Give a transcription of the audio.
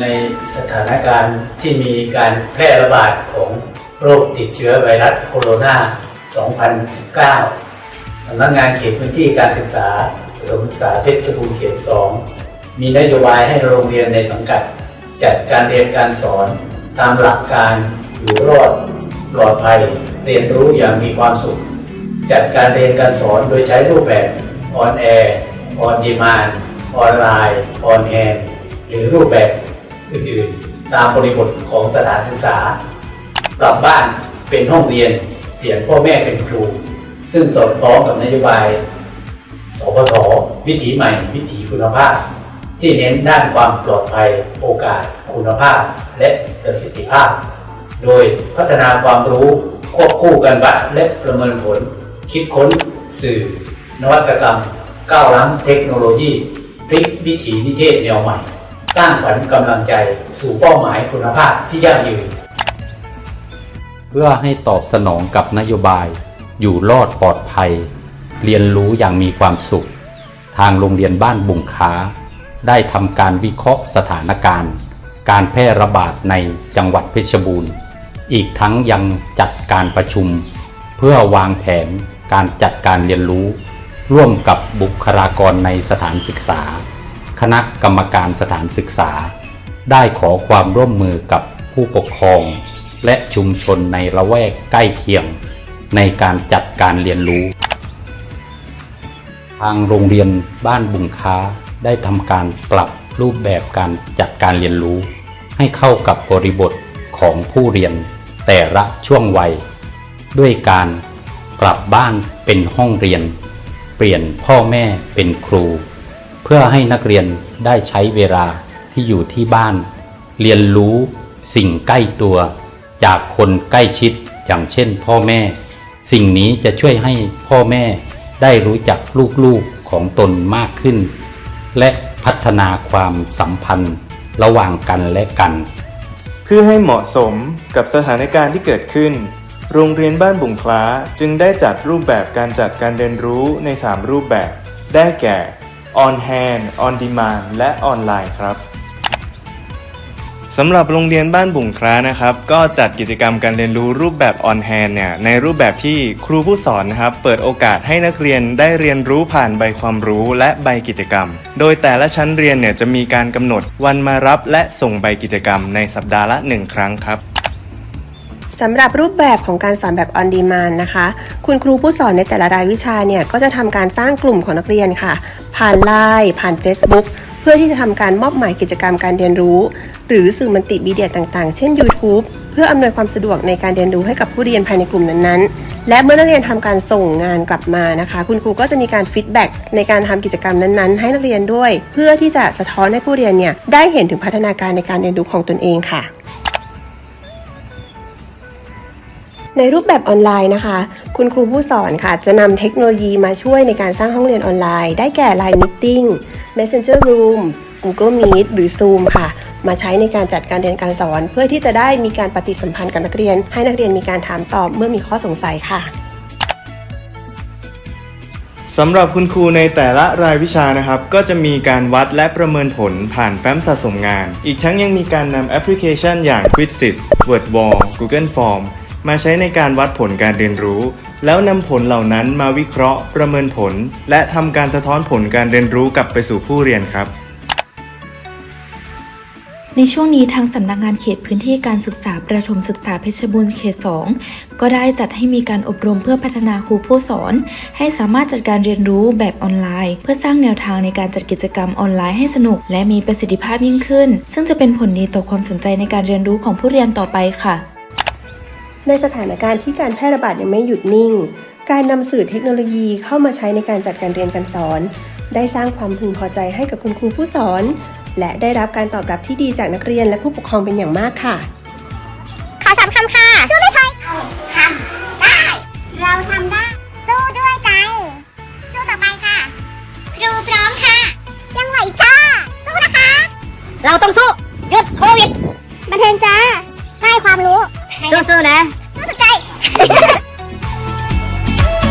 ในสถานการณ์ที่มีการแพร่ระบาดของโรคติดเชื้อไวรัสโคโรนา 2019 สำนักงานเขตพื้นที่การศึกษาประถมศึกษาเพชรบูรณ์เขต 2 มีนโยบายให้โรงเรียนในสังกัด จัดการเรียนการสอนตามหลักการอยู่รอดปลอดภัย เรียนรู้อย่างมีความสุข จัดการเรียนการสอนโดยใช้รูปแบบออนแอร์ออนดีมานออนไลน์ออนแฮนหรือรูปแบบอื่นๆ ตามบริบทของสถานศึกษา ปรับบ้านเป็นห้องเรียน เปลี่ยนพ่อแม่เป็นครู ซึ่งสอดคล้องกับนโยบาย สพทวิถีใหม่ วิถีคุณภาพ ที่เน้นด้านความปลอดภัย โอกาส คุณภาพ และประสิทธิภาพ โดยพัฒนาความรู้ควบคู่กันบัดและประเมินผล คิดค้นสื่อ นวัตกรรม ก้าวล้ำเทคโนโลยีพลิกวิถีนิเทศแนวใหม่ สร้างขวัญกำลังใจสู่เป้าหมายคุณภาพที่ยั่งยืน เพื่อให้ตอบสนองกับนโยบาย อยู่รอดปลอดภัย เรียนรู้อย่างมีความสุข ทางโรงเรียนบ้านบุงค้า ได้ทำการวิเคราะห์สถานการณ์ การแพร่ระบาดในจังหวัดเพชรบูรณ์ อีกทั้งยังจัดการประชุม เพื่อวางแผน การจัดการเรียนรู้ ร่วมกับบุคลากรในสถานศึกษา คณะกรรมการสถานศึกษา ได้ขอความร่วมมือกับผู้ปกครอง และชุมชนในละแวกใกล้เคียง ในการจัดการเรียนรู้ ทางโรงเรียนบ้านบุงค้าได้ทำการปรับรูปแบบการจัดการเรียนรู้ ให้เข้ากับบริบทของผู้เรียนแต่ละช่วงวัย ด้วยการ ปรับบ้านเป็นห้องเรียน เปลี่ยนพ่อแม่เป็นครู เพื่อให้นักเรียนได้ใช้เวลาที่อยู่ที่บ้าน เรียนรู้สิ่งใกล้ตัว จากคนใกล้ชิดอย่างเช่นพ่อแม่ สิ่งนี้จะช่วยให้พ่อแม่ได้รู้จักลูกๆของตนมากขึ้น และพัฒนาความสัมพันธ์ระหว่างกันและกัน เพื่อให้เหมาะสมกับสถานการณ์ที่เกิดขึ้น โรงเรียนบ้านบุงคล้าจึงได้จัดรูปแบบการจัดการเรียนรู้ใน 3 รูปแบบ ได้แก่ on hand on demand และออนไลน์ครับสำหรับโรงเรียนบ้านบุงคล้านะครับ ก็จัดกิจกรรมการเรียนรู้รูปแบบ on hand เนี่ยในรูปแบบที่ครูผู้สอนนะครับ เปิดโอกาสให้นักเรียนได้เรียนรู้ผ่านใบความรู้และใบกิจกรรม โดยแต่ละชั้นเรียนเนี่ยจะมีการกำหนดวันมารับและส่งใบกิจกรรมในสัปดาห์ละ 1 ครั้งครับ สำหรับรูปแบบของการสอนแบบ on demand นะคะ คุณครูผู้สอนในแต่ละรายวิชาเนี่ย ก็จะทำการสร้างกลุ่มของนักเรียนค่ะ ผ่าน Line ผ่าน Facebook เพื่อที่จะทำการมอบหมายกิจกรรมการเรียนรู้ หรือสื่อมัลติมีเดียต่างๆ เช่น YouTube เพื่ออำนวยความสะดวกในการเรียนรู้ให้กับผู้เรียนภายในกลุ่มนั้นๆ และเมื่อนักเรียนทำการส่งงานกลับมานะคะ คุณครูก็จะมีการฟีดแบ็กในการทำกิจกรรมนั้นๆ ให้นักเรียนด้วย เพื่อที่จะสะท้อนให้ผู้เรียนเนี่ยได้เห็นถึงพัฒนาการในการเรียนรู้ของตนเองค่ะ ในรูปแบบออนไลน์นะคะ คุณครูผู้สอนค่ะ จะนำเทคโนโลยีมาช่วยในการสร้างห้องเรียนออนไลน์ ได้แก่ Line Meeting Messenger Room Google Meet หรือ Zoom ค่ะ มาใช้ในการจัดการเรียนการสอน เพื่อที่จะได้มีการปฏิสัมพันธ์กับนักเรียน ให้นักเรียนมีการถามตอบเมื่อมีข้อสงสัยค่ะสำหรับคุณครูในแต่ละรายวิชานะครับ ก็จะมีการวัดและประเมินผลผ่านแฟ้มสะสมงาน อีกทั้งยังมีการนำแอปพลิเคชันอย่าง Quizzes WordWall Google Form มาใช้ในการวัดผลการเรียนรู้ แล้วนำผลเหล่านั้นมาวิเคราะห์ ประเมินผล และทำการสะท้อนผลการเรียนรู้กลับไปสู่ผู้เรียนครับ ในช่วงนี้ทางสำนักงานเขตพื้นที่การศึกษาประถมศึกษาเพชรบูรณ์เขต 2 ก็ได้จัดให้มีการอบรมเพื่อพัฒนาครูผู้สอน ให้สามารถจัดการเรียนรู้แบบออนไลน์ เพื่อสร้างแนวทางในการจัดกิจกรรมออนไลน์ให้สนุก และมีประสิทธิภาพยิ่งขึ้น ซึ่งจะเป็นผลดีต่อความสนใจในการเรียนรู้ของผู้เรียนต่อไปค่ะ ในสถานการณ์ที่การแพร่ระบาดยังไม่หยุดนิ่ง การนำสื่อเทคโนโลยีเข้ามาใช้ในการจัดการเรียนการสอน ได้สร้างความพึงพอใจให้กับคุณครูผู้สอน และได้รับการตอบรับที่ดีจากนักเรียนและผู้ปกครองเป็นอย่างมากค่ะ ขอสามคำค่ะสู้ไม่ถอยเราทำได้ เราทำได้ สู้ด้วยใจ สู้ต่อไปค่ะครูพร้อมค่ะ ยังไหวจ้า สู้นะคะ เราต้องสู้หยุดโควิดบันเทิงจ้าให้ความรู้สู้ๆนะสู้สุดใจ